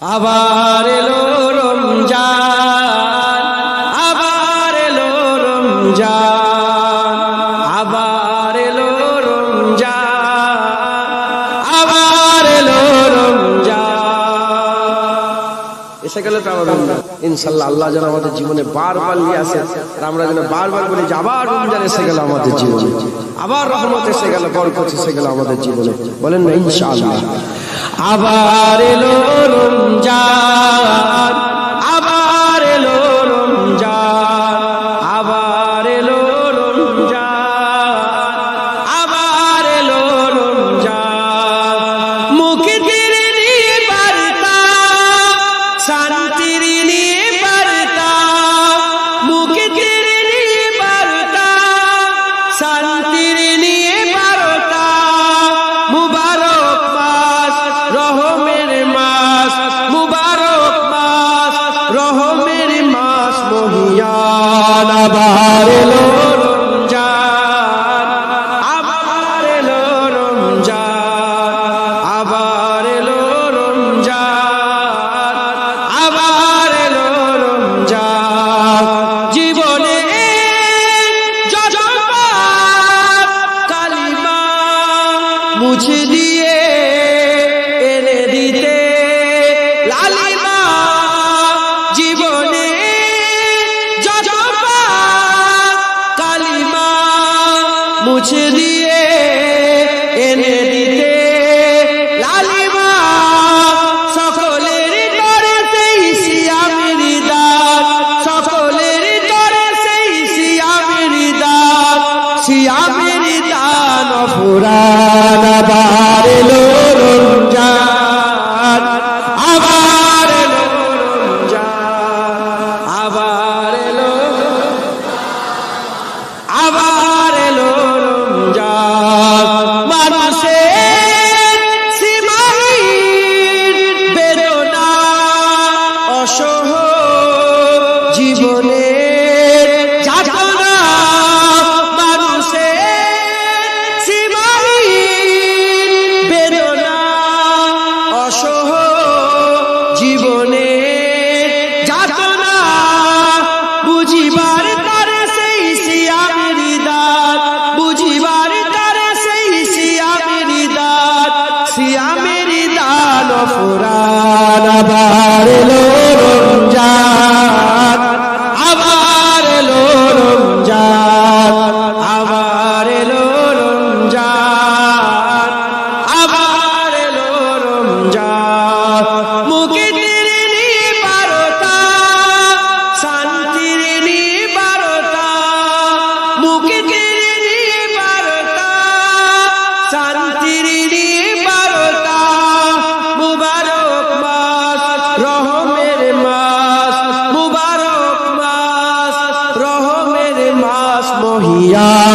আবার এলো রমজান, আবার এলো রমজান, আবার এলো রমজান, আবার এলো রমজান। এসে গেলে তো আমাদের ইনশাল্লাহ আল্লাহ যেন আমাদের জীবনে বারবার নিয়ে আসে আর আমরা যেন বারবার বলি আবার রমজান এসে গেল আমাদের জীবনে। আবার রহমত এসে গেল, বরকত এসে গেল আমাদের জীবনে। বলেন না, ইনশাআল্লাহ। আবার এলো রমজান আবার এলো রমজান আবার এলো রমজান, আবার এলো রমজান, আবার এলো রমজান। জীবনে যত কালিমা মুছে দিয়ে মুছে দিয়ে এনে দিতে। লালিমা, সকলের করে সেই সিয়ামের দান সকলের করে সেই সিয়ামের দান সিয়ামের দান ফুরান জীবনের Ya